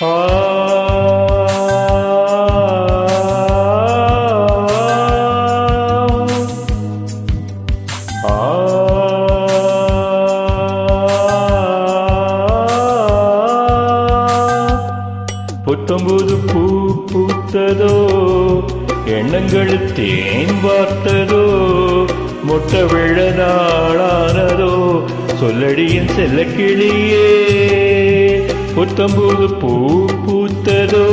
புத்தம்புது பூ பூத்ததோ எண்ணங்கள் தேன் பார்த்ததோ மொட்டை விழ நாளானதோ சொல்லடியின் செல்ல கிளியே. புத்தம்புது பூ பூத்ததோ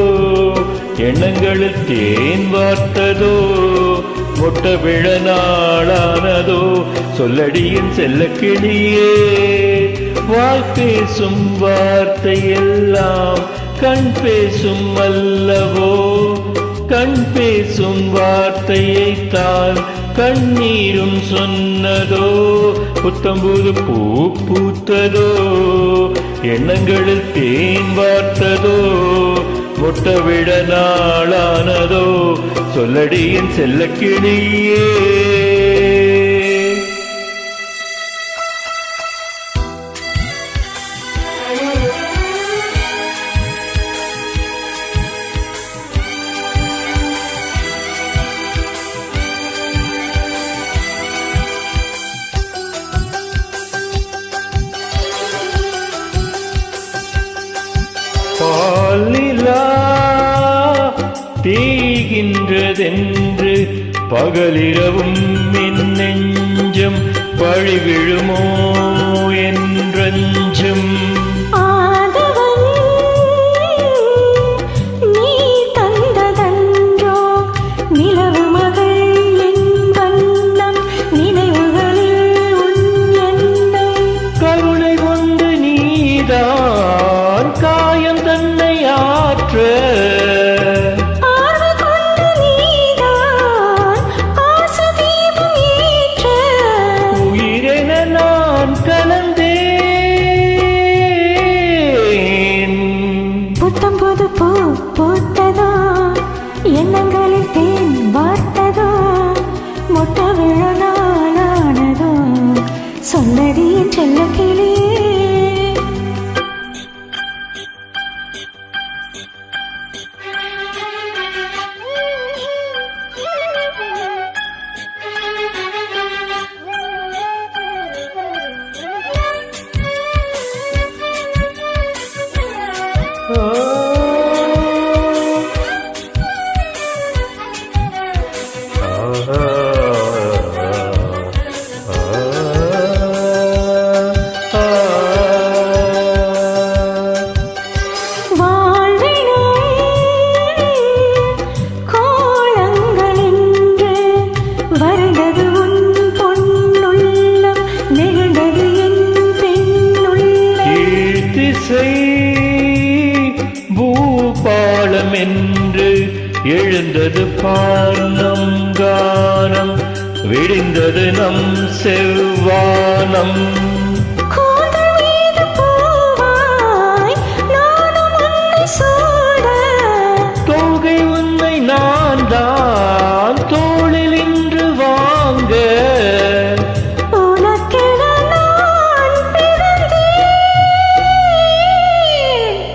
எண்ணங்களில் தேன் வார்த்ததோ மொட்ட விழ நாளானதோ சொல்லடியின் செல்ல கிளியே வாய் பேசும் வார்த்தை கண் பேசும் அல்லவோ கண் பேசும் வார்த்தையை தான் கண்ணீரும் சொன்னதோ புத்தம்பூது பூ பூத்ததோ எண்ணங்களில் தேன் வார்த்ததோ முட்டவிட நாளானதோ சொல்லடியின் செல்ல கிளியே தேய்கின்றதென்று பகலிரவும் என் நெஞ்சம் பழிவிழுமோ பூத்ததோ எண்ணங்களில் தேன் வார்த்ததோ? மொட்டை விழ நாளானதோ சொல்லடி செல்ல கிளி எழுந்தது பார்னம் கானம் விடிந்தது நம் செவ்வானம். தோகை உன்னை நான் தான் தோளில் இன்று வாங்க.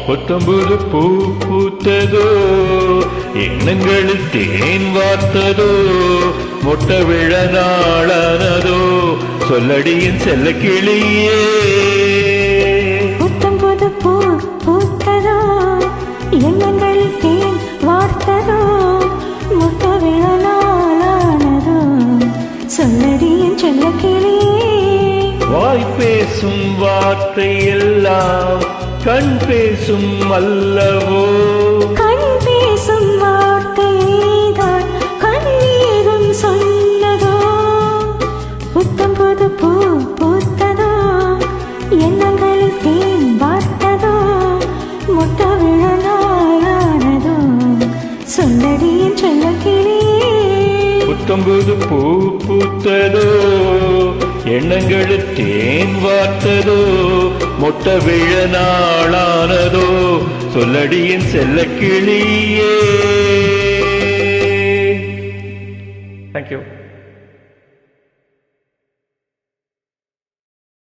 புத்தம்புது பூ பூத்ததோ? எண்ணங்களில் தேன் வார்த்ததோ? மொட்ட விழ நாளானதோ? சொல்லடியின் செல்ல கிளியே புத்தம் புது பூ பூத்ததோ? எண்ணங்களில் தேன் வார்த்ததோ? முட்ட விழலானதோ சொல்லடி என் செல்ல கிளியே வாய் பேசும் வார்த்தை எல்லாம் கண் பேசும் அல்லவோ? கிளியே பூ பூத்ததோ? எண்ணங்கள் தேன் வார்த்ததோ? மொட்ட விழ நாளானதோ? சொல்லடியின் செல்ல கிளியே தேங்க்யூ